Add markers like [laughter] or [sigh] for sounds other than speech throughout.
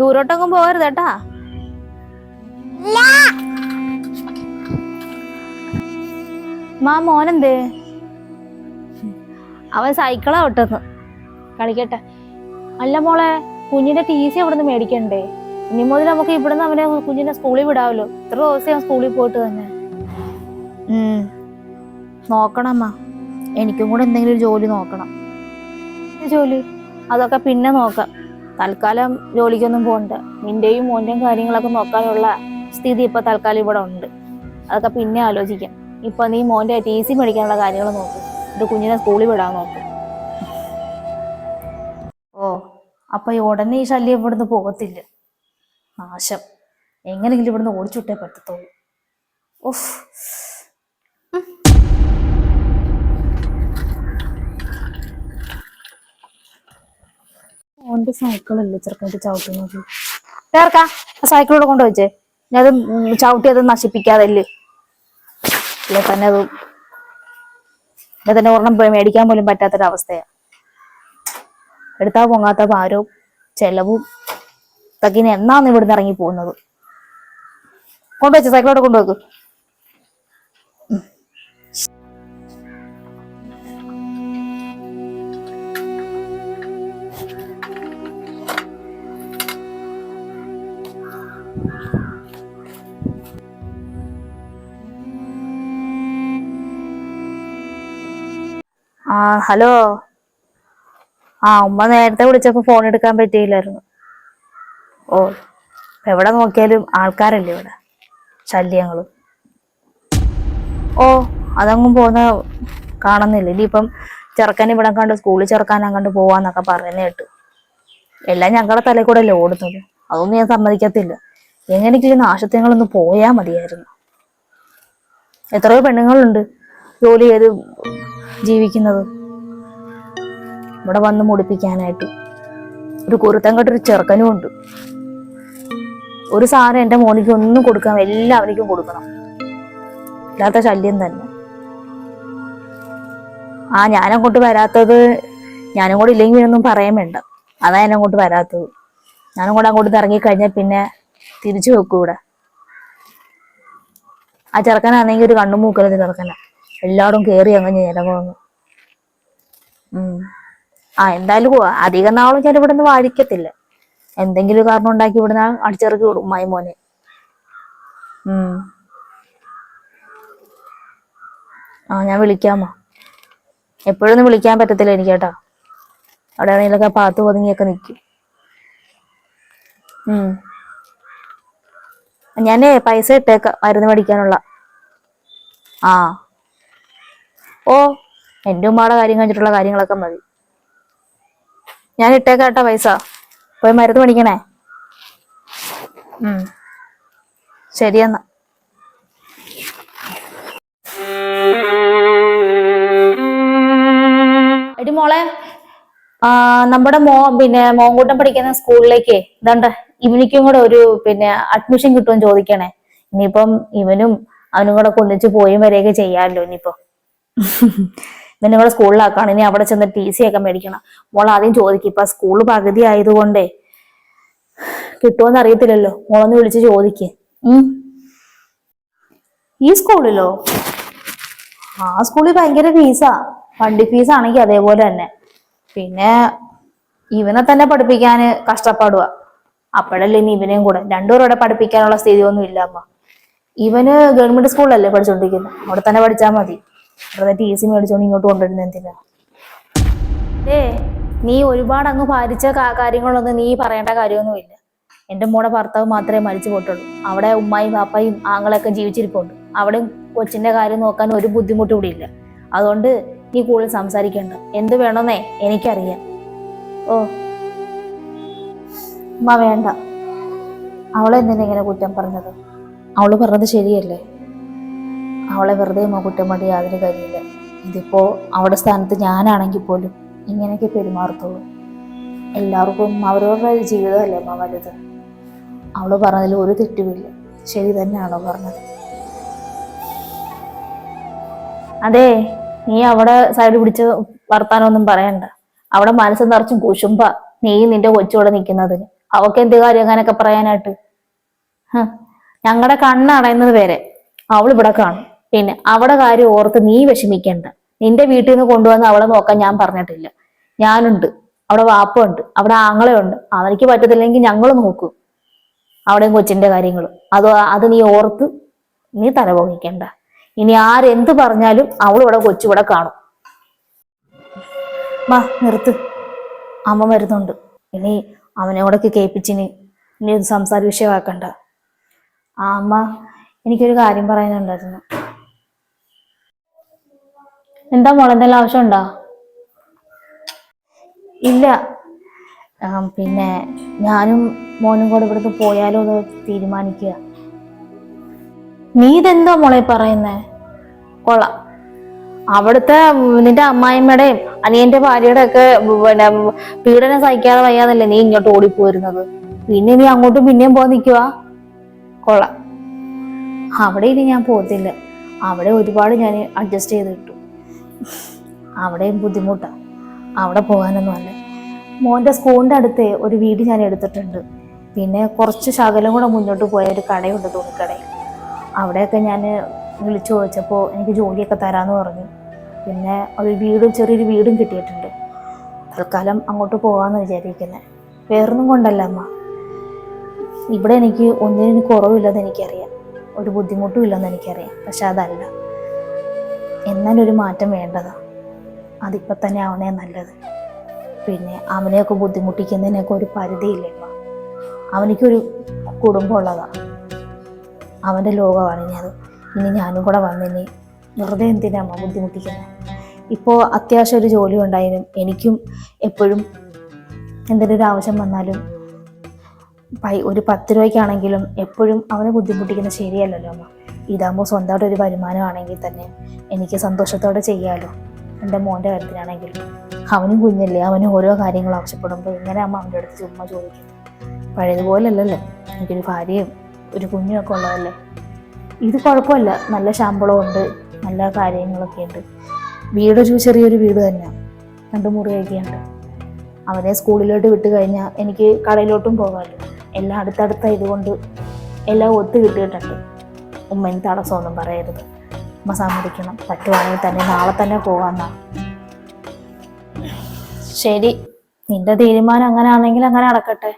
ദൂരോട്ടൊന്നും പോകരുത് കേട്ടാ. മാ മോനെന്തേ? അവൻ സൈക്കിളാ വിട്ടെന്ന് കളിക്കട്ടെ. അല്ല മോളെ കുഞ്ഞിന്റെ ടി സി അവിടെ നിന്ന് മേടിക്കണ്ടേ? ഇനി മുതൽ നമുക്ക് ഇവിടുന്ന് അവനെ കുഞ്ഞിനെ സ്കൂളിൽ വിടാവല്ലോ. ഇത്ര ദിവസം സ്കൂളിൽ പോയിട്ട് തന്നെ. നോക്കണമ്മ എനിക്കും കൂടെ എന്തെങ്കിലും ഒരു ജോലി നോക്കണം. ജോലി? അതൊക്കെ പിന്നെ നോക്കാം. തൽക്കാലം ജോലിക്കൊന്നും പോകണ്ട. നിന്റെയും മോന്റെയും കാര്യങ്ങളൊക്കെ നോക്കാനുള്ള സ്ഥിതി ഇപ്പൊ തൽക്കാലം ഇവിടെ ഉണ്ട്. അതൊക്കെ പിന്നെ ആലോചിക്കാം. ഇപ്പൊ നീ മോന്റെ ടി സി മേടിക്കാനുള്ള കാര്യങ്ങൾ നോക്കും. ഇത് കുഞ്ഞിനെ സ്കൂളിൽ വിടാൻ നോക്കും. ഓ അപ്പൊ ഉടനെ ഈ ശല്യം ഇവിടുന്ന് പോകത്തില്ല. നാശം. എങ്ങനെയെങ്കിലും ഇവിടുന്ന് ഓടിച്ചുവിട്ടേ പറ്റത്തുള്ളൂ. ഉഫ്. ഓന്റെ സൈക്കിളല്ലേ ചെറുക്കായിട്ട് ചവിട്ടുന്നത് ചേർക്കാ ആ സൈക്കിളോട് കൊണ്ടുവച്ചേ ഞാൻ അത് ചവിട്ടി അത് നശിപ്പിക്കാതല്ലേ തന്നെ അത് അല്ലെ തന്നെ ഒരെണ്ണം മേടിക്കാൻ പോലും പറ്റാത്തൊരവസ്ഥയാ. എടുത്താ പൊങ്ങാത്ത ഭാരവും ചെലവും ഇതൊക്കെ ഇനി എന്നാന്ന് ഇവിടുന്ന് ഇറങ്ങി പോകുന്നത്. കൊണ്ടുവച്ച് സൈക്കിളോട് കൊണ്ടുവെക്ക് ആ ഹലോ. ആ ഉമ്മ നേരത്തെ വിളിച്ചപ്പോ ഫോൺ എടുക്കാൻ പറ്റിയില്ലായിരുന്നു. ഓ എവിടെ നോക്കിയാലും ആൾക്കാരല്ലേ ഇവിടെ? ശല്യങ്ങളും. ഓ അതങ്ങും പോകുന്ന കാണുന്നില്ല. ഇനിയിപ്പം ചെറുക്കൻ ഇവിടെ കണ്ട് സ്കൂളിൽ ചെറുക്കാൻ അങ്ങോട്ട് പോവാന്നൊക്കെ പറയുന്ന എല്ലാം ഞങ്ങളുടെ തലയിൽ കൂടെ അല്ലേ ഓടുന്നത്? അതൊന്നും ഞാൻ സമ്മതിക്കത്തില്ല. എങ്ങനെയെങ്കിലും നാശത്യങ്ങളൊന്ന് പോയാ മതിയായിരുന്നു. എത്രയോ പെണ്ണുങ്ങളുണ്ട് ജോലി ചെയ്ത് ജീവിക്കുന്നത്. ഇവിടെ വന്ന് മുടിപ്പിക്കാനായിട്ട്. ഒരു കുരുത്തം കെട്ടൊരു ചെറുക്കനും ഉണ്ട്. ഒരു സാധനം എന്റെ മോനിക്ക് ഒന്നും കൊടുക്കാം എല്ലാവരിക്കും കൊടുക്കണം. ഇല്ലാത്ത ശല്യം തന്നെ. ആ ഞാനങ്ങോട്ട് വരാത്തത് ഞാനും കൂടെ ഇല്ലെങ്കിൽ ഒന്നും പറയാൻ വേണ്ട. അതാ ഞാൻ അങ്ങോട്ട് വരാത്തത്. ഞാനും കൂടെ അങ്ങോട്ട് ഇറങ്ങിക്കഴിഞ്ഞാൽ പിന്നെ തിരിച്ചു വെക്കും ഇവിടെ ആ ചെറുക്കനാണെങ്കിൽ ഒരു കണ്ണും മൂക്കലത്തെ ചെറുക്കന എല്ലാവരും കേറി അങ്ങ് ഞരങ്ങുന്നു വന്നു. ആ എന്തായാലും അധികം നാളും ഞാൻ ഇവിടെ നിന്ന് വാഴിക്കത്തില്ല. എന്തെങ്കിലും കാരണം ഉണ്ടാക്കി ഇവിടുന്ന് അടിച്ചിറക്കി വിടും മായി മോനെ. ആ ഞാൻ വിളിക്കാമോ? എപ്പോഴൊന്നും വിളിക്കാൻ പറ്റത്തില്ല എനിക്ക് കേട്ടോ. അവിടെ ആണെങ്കിലൊക്കെ പാത്ത് ഒതുങ്ങിയൊക്കെ നിൽക്കും. ഞാനേ പൈസ ഇട്ടേക്കാം മരുന്ന് മേടിക്കാനുള്ള. ആ. ഓ എന്റെ ഉമ്മയുടെ കാര്യം കഴിഞ്ഞിട്ടുള്ള കാര്യങ്ങളൊക്കെ മതി. ഞാൻ ഇട്ടേക്കാം കേട്ടോ പൈസ. പോയി മരുന്ന് മേടിക്കണേ. ഉം. ശരിയെന്നാ എടി മോളെ. നമ്മുടെ മോ പിന്നെ മോങ്കൂട്ടം പഠിക്കുന്ന സ്കൂളിലേക്ക്. ഇതാണ്ട ഇവനിക്കും കൂടെ ഒരു പിന്നെ അഡ്മിഷൻ കിട്ടുമെന്ന് ചോദിക്കണേ. ഇനിയിപ്പം ഇവനും അവനും കൂടെ കൊന്നിച്ച് പോയും വരെയൊക്കെ ചെയ്യാമല്ലോ ഇനിയിപ്പോ. ഇവനെ കൂടെ സ്കൂളിലാക്കാണ്. ഇനി അവിടെ ചെന്ന് ടി സി ഒക്കെ മേടിക്കണം. മോൾ ആദ്യം ചോദിക്കും. ഇപ്പൊ സ്കൂൾ പകുതി ആയതുകൊണ്ടേ കിട്ടുമെന്ന് അറിയത്തില്ലല്ലോ. മോളൊന്ന് വിളിച്ച് ചോദിക്ക്. ഈ സ്കൂളിലോ? ആ സ്കൂളിൽ ഭയങ്കര ഫീസാ വണ്ടി ഫീസ് ആണെങ്കിൽ അതേപോലെ തന്നെ. പിന്നെ ഇവനെ തന്നെ പഠിപ്പിക്കാൻ കഷ്ടപ്പെടുക അപ്പോഴല്ലേ ഇനി ഇവനെയും കൂടെ? രണ്ടുപേരും ഇവിടെ പഠിപ്പിക്കാനുള്ള സ്ഥിതി ഒന്നും ഇല്ല അമ്മ. ഇവന് ഗവൺമെന്റ് സ്കൂളിലല്ലേ പഠിച്ചോണ്ടിരിക്കുന്നത് അവിടെ തന്നെ പഠിച്ചാൽ മതി. വെറുതെ ടി സി മേടിച്ചോണ്ട് ഇങ്ങോട്ട് കൊണ്ടുവരുന്ന എന്തിനാ? ഏ നീ ഒരുപാട് അങ്ങ് ഭാരിച്ച കാര്യങ്ങളൊന്നും നീ പറയേണ്ട കാര്യമൊന്നുമില്ല. എന്റെ മോടെ ഭർത്താവ് മാത്രമേ മരിച്ചു പോയിട്ടുള്ളൂ. അവിടെ ഉമ്മായും പാപ്പയും ആങ്ങളൊക്കെ ജീവിച്ചിരിപ്പുണ്ട്. അവിടെ കൊച്ചിന്റെ കാര്യം നോക്കാൻ ഒരു ബുദ്ധിമുട്ടും ഇവിടെ ഇല്ല. അതുകൊണ്ട് നീ കൂടുതൽ സംസാരിക്കേണ്ട. എന്ത് വേണമെന്നേ എനിക്കറിയാം. ഓ ഉമ്മ വേണ്ട. അവളെ എന്തിനാ ഇങ്ങനെ കുറ്റം പറഞ്ഞത്? അവൾ പറഞ്ഞത് ശരിയല്ലേ? അവളെ വെറുതെ ഉമ്മ കുറ്റം പറ്റി യാതൊരു കാര്യമില്ല. ഇതിപ്പോ അവളുടെ സ്ഥാനത്ത് ഞാനാണെങ്കിൽ പോലും ഇങ്ങനെയൊക്കെ പെരുമാറത്തുള്ളൂ. എല്ലാവർക്കും അവരവരുടെ ജീവിതമല്ലേ അമ്മ വലുത്? അവൾ പറഞ്ഞതിൽ ഒരു തെറ്റുമില്ല. ശരി തന്നെയാണോ പറഞ്ഞത്? അതെ നീ അവിടെ സൈഡ് പിടിച്ച് വർത്താനൊന്നും പറയണ്ട. അവിടെ മനസ്സ് നിറച്ചും കുശുമ്പ. നീ നിന്റെ കൊച്ചുകൂടെ നിൽക്കുന്നതിന് അവക്ക് എന്ത് കാര്യം അങ്ങനെയൊക്കെ പറയാനായിട്ട്? ഞങ്ങളുടെ കണ്ണടയുന്നത് വരെ അവൾ ഇവിടെ കാണും. പിന്നെ അവിടെ കാര്യം ഓർത്ത് നീ വിഷമിക്കണ്ട. നിന്റെ വീട്ടിൽ നിന്ന് കൊണ്ടുവന്ന് അവളെ നോക്കാൻ ഞാൻ പറഞ്ഞിട്ടില്ല. ഞാനുണ്ട്. അവിടെ വാപ്പുണ്ട്. അവിടെ ആങ്ങളുണ്ട് അവനക്ക് പറ്റത്തില്ലെങ്കിൽ ഞങ്ങൾ നോക്കും. അവിടെയും കൊച്ചിന്റെ കാര്യങ്ങളും. അത് അത് നീ ഓർത്ത് നീ തലപോകിക്കണ്ട ഇനി ആരെന്ത് പറഞ്ഞാലും അവളിവിടെ കൊച്ചിവിടെ കാണും. വാ നിർത്ത്. അമ്മ വരുന്നുണ്ട്. ഇനി അവനെ കേൾപ്പിച്ചിന്. ഇനി ഇത് സംസാര വിഷയമാക്കണ്ട. ആ അമ്മ എനിക്കൊരു കാര്യം പറയാനുണ്ടായിരുന്നു. എന്താ മോളെ എന്തെങ്കിലും ആവശ്യമുണ്ടോ? ഇല്ല. പിന്നെ ഞാനും മോനും കൂടെ ഇവിടുന്ന് പോയാലോ എന്ന് തീരുമാനിക്കുക. നീ ഇതെന്തോ മോളെ പറയുന്നേ? കൊള്ളാം. അവിടുത്തെ നിന്റെ അമ്മായിമ്മയുടെയും അനിയന്റെ ഭാര്യയുടെ ഒക്കെ പിന്നെ പീഡനം സഹിക്കാതെ വയ്യാതല്ലേ നീ ഇങ്ങോട്ട് ഓടിപ്പോയിരുന്നത്? പിന്നെ നീ അങ്ങോട്ടും പിന്നെയും പോകാൻ നിൽക്കുക കൊള്ളാം. അവിടെ ഇനി ഞാൻ പോകത്തില്ല. അവിടെ ഒരുപാട് ഞാൻ അഡ്ജസ്റ്റ് ചെയ്ത് കിട്ടും അവിടെയും ബുദ്ധിമുട്ടാണ് അവിടെ പോകാനൊന്നും അല്ല. മോന്റെ സ്കൂളിന്റെ അടുത്ത് ഒരു വീട് ഞാൻ എടുത്തിട്ടുണ്ട്. പിന്നെ കുറച്ച് ശകലം കൂടെ മുന്നോട്ട് പോയ ഒരു കടയുണ്ട് തുണിക്കടയിൽ. അവിടെയൊക്കെ ഞാൻ വിളിച്ചു ചോദിച്ചപ്പോൾ എനിക്ക് ജോലിയൊക്കെ തരാമെന്ന് പറഞ്ഞു. പിന്നെ ഒരു വീടും ചെറിയൊരു വീടും കിട്ടിയിട്ടുണ്ട്. തൽക്കാലം അങ്ങോട്ട് പോകാമെന്ന് വിചാരിക്കുന്നത് വേറൊന്നും കൊണ്ടല്ല അമ്മ. ഇവിടെ എനിക്ക് ഒന്നിനും കുറവില്ലെന്ന് എനിക്കറിയാം. ഒരു ബുദ്ധിമുട്ടും ഇല്ലെന്ന് എനിക്കറിയാം. പക്ഷെ അതല്ല. എന്നാലൊരു മാറ്റം വേണ്ടതാ. അതിപ്പോൾ തന്നെ ആവണേ നല്ലത്. പിന്നെ അവനെയൊക്കെ ബുദ്ധിമുട്ടിക്കുന്നതിനൊക്കെ ഒരു പരിധിയില്ലേ അമ്മ അവനിക്കൊരു കുടുംബമുള്ളതാണ് അവന്റെ ലോകമാണ് ഇനി അത്. ഇനി ഞാനും കൂടെ വന്നിനി വെറുതെ എന്തിനാ അമ്മ ബുദ്ധിമുട്ടിക്കുന്നത് ഇപ്പോൾ അത്യാവശ്യം ഒരു ജോലി ഉണ്ടായാലും എനിക്കും എപ്പോഴും എന്തെങ്കിലും ഒരു ആവശ്യം വന്നാലും പൈ ഒരു പത്ത് രൂപയ്ക്കാണെങ്കിലും എപ്പോഴും അവനെ ബുദ്ധിമുട്ടിക്കുന്നത് ശരിയല്ലല്ലോ അമ്മ. ഇതാകുമ്പോൾ സ്വന്തമായിട്ട് ഒരു വരുമാനമാണെങ്കിൽ തന്നെ എനിക്ക് സന്തോഷത്തോടെ ചെയ്യാമല്ലോ എന്റെ മോന്റെ കാര്യത്തിലാണെങ്കിലും അവനും കുഞ്ഞല്ലേ അവന് ഓരോ കാര്യങ്ങൾ ആവശ്യപ്പെടുമ്പോൾ ഇങ്ങനെ അമ്മ അവന്റെ അടുത്ത് ചുമ്മാ ചോദിക്കും? പഴയതുപോലല്ലല്ലോ എനിക്കൊരു ഭാര്യയും ഒരു കുഞ്ഞും ഒക്കെ ഉള്ളതല്ലേ? ഇത് കുഴപ്പമില്ല. നല്ല ശമ്പളമുണ്ട്. നല്ല കാര്യങ്ങളൊക്കെ ഉണ്ട്. വീടൊരു ചെറിയൊരു വീട് തന്നെയാണ് രണ്ട് മുറിയൊക്കെ ഉണ്ട് അവനെ സ്കൂളിലോട്ട് വിട്ട് കഴിഞ്ഞാൽ എനിക്ക് കടയിലോട്ടും പോകാമല്ലോ. എല്ലാം അടുത്തടുത്തായതുകൊണ്ട് എല്ലാം ഒത്തു കിട്ടിയിട്ടുണ്ട്. ഉമ്മന് തടസ്സമൊന്നും പറയരുത്. ഉമ്മ സമ്മതിക്കണം. പറ്റുവാണെങ്കിൽ തന്നെ നാളെ തന്നെ പോകാമെന്നാണ് ശരി. നിന്റെ തീരുമാനം അങ്ങനെ ആണെങ്കിൽ അങ്ങനെ നടക്കട്ടെ.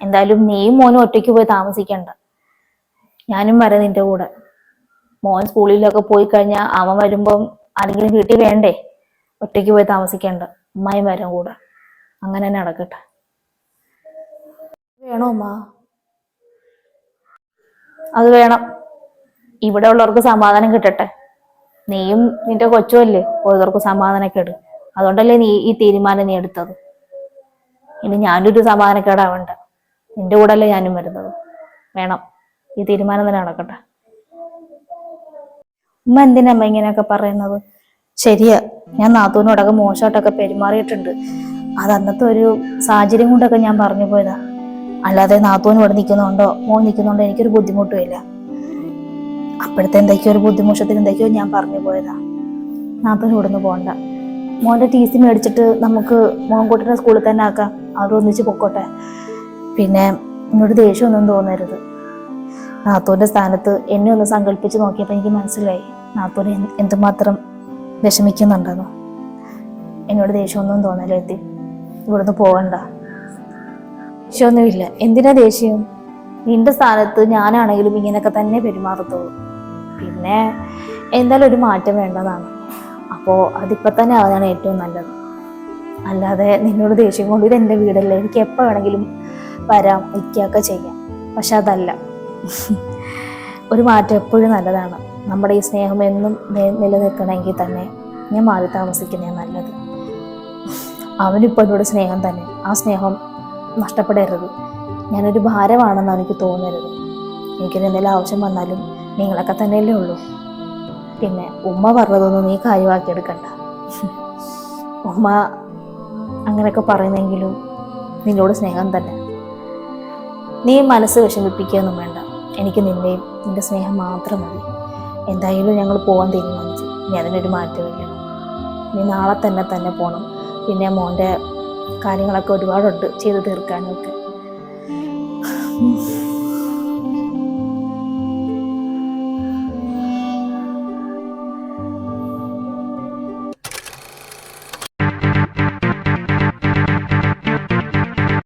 എന്തായാലും നീയും മോനും ഒറ്റയ്ക്ക് പോയി താമസിക്കണ്ട. ഞാനും വരാം നിന്റെ കൂടെ. മോൻ സ്കൂളിലൊക്കെ പോയി കഴിഞ്ഞാൽ അവൻ വരുമ്പം ആരെങ്കിലും വീട്ടിൽ വേണ്ടേ? ഒറ്റയ്ക്ക് പോയി താമസിക്കേണ്ട. അമ്മയും വരും കൂടെ. അങ്ങനെ തന്നെ അടക്കട്ടെ വേണോ അമ്മ അത് വേണം. ഇവിടെ ഉള്ളവർക്ക് സമാധാനം കിട്ടട്ടെ. നീയും നിന്റെ കൊച്ചുമല്ലേ ഓരോർക്ക് സമാധാനക്കേട് അതുകൊണ്ടല്ലേ നീ ഈ തീരുമാനം നീ എടുത്തത്. ഇനി ഞാനൊരു സമാധാനക്കേടാവണ്ട. നിന്റെ കൂടെ അല്ലേ ഞാനും വരുന്നത്. വേണം. ഈ തീരുമാനം തന്നെ നടക്കട്ടെ. ഉമ്മ എന്തിനാ അമ്മ ഇങ്ങനെയൊക്കെ പറയുന്നത്? ശരിയാ ഞാൻ നാത്തൂനോടൊക്കെ മോശമായിട്ടൊക്കെ പെരുമാറിയിട്ടുണ്ട്. അത് അന്നത്തെ ഒരു സാഹചര്യം കൊണ്ടൊക്കെ ഞാൻ പറഞ്ഞു പോയതാ. അല്ലാതെ നാത്തൂന് ഇവിടെ നിൽക്കുന്നുണ്ടോ? മോൻ നിൽക്കുന്നുണ്ടോ? എനിക്കൊരു ബുദ്ധിമുട്ടും ഇല്ല. അപ്പോഴത്തെ എന്തൊക്കെയോ ഒരു ബുദ്ധിമുട്ടത്തിന് എന്തൊക്കെയോ ഞാൻ പറഞ്ഞു പോയതാ. നാത്തൂന് ഇവിടുന്ന് പോണ്ട. മോന്റെ ടി സി മേടിച്ചിട്ട് നമുക്ക് മോൻകുട്ടിനെ സ്കൂളിൽ തന്നെ ആക്കാം. അവരൊന്നിച്ച് പൊക്കോട്ടെ. പിന്നെ എന്നോട് ദേഷ്യമൊന്നും തോന്നരുത്. നാത്തൂന്റെ സ്ഥാനത്ത് എന്നെ ഒന്ന് സങ്കല്പിച്ച് നോക്കിയപ്പോൾ എനിക്ക് മനസ്സിലായി. നാത്തൂന് എന്ത് എന്തുമാത്രം വിഷമിക്കുന്നുണ്ടെന്ന്. എന്നോട് ദേഷ്യമൊന്നും തോന്നല എത്തി. ഇവിടുന്ന് പോകണ്ട ദേഷ്യമൊന്നുമില്ല. എന്തിനാ ദേഷ്യം? നിന്റെ സ്ഥാനത്ത് ഞാനാണെങ്കിലും ഇങ്ങനെയൊക്കെ തന്നെ പെരുമാറത്തുള്ളൂ. പിന്നെ എന്തായാലും ഒരു മാറ്റം വേണ്ടതാണ്. അപ്പോൾ അതിപ്പോൾ തന്നെ അതാണ് ഏറ്റവും നല്ലത്. അല്ലാതെ നിന്നോട് ദേഷ്യം കൊണ്ട് ഇത് എന്റെ വീടല്ലേ? എനിക്ക് എപ്പോൾ വേണമെങ്കിലും വരാം നിൽക്കുകയൊക്കെ ചെയ്യാം. പക്ഷെ അതല്ല. [laughs] ഒരു മാറ്റം എപ്പോഴും നല്ലതാണ്. നമ്മുടെ ഈ സ്നേഹം എന്നും നിലനിൽക്കണമെങ്കിൽ തന്നെ ഞാൻ മാറി താമസിക്കുന്നേ നല്ലത്. അവനിപ്പോൾ എന്നോട് സ്നേഹം തന്നെ. ആ സ്നേഹം നഷ്ടപ്പെടരുത്. ഞാനൊരു ഭാരമാണെന്ന് എനിക്ക് തോന്നരുത് എനിക്കൊരു എന്തെങ്കിലും ആവശ്യം വന്നാലും നിങ്ങളൊക്കെ തന്നെയല്ലേ ഉള്ളൂ. പിന്നെ ഉമ്മ പറഞ്ഞതൊന്നും നീ കാര്യമാക്കി എടുക്കണ്ട. [laughs] ഉമ്മ അങ്ങനെയൊക്കെ പറയുന്നെങ്കിലും നിന്നോട് സ്നേഹം തന്നെ. നീ മനസ്സ് വിഷമിപ്പിക്കുകയൊന്നും വേണ്ട. എനിക്ക് നിന്നെയും നിന്റെ സ്നേഹം മാത്രം മതി. എന്തായാലും ഞങ്ങൾ പോകാൻ തീരുമാനിച്ചു. ഇനി അതിനൊരു മാറ്റമില്ല ഇനി നാളെ തന്നെ തന്നെ പോകണം പിന്നെ മോന്റെ കാര്യങ്ങളൊക്കെ ഒരുപാടുണ്ട് ചെയ്തു തീർക്കാനൊക്കെ.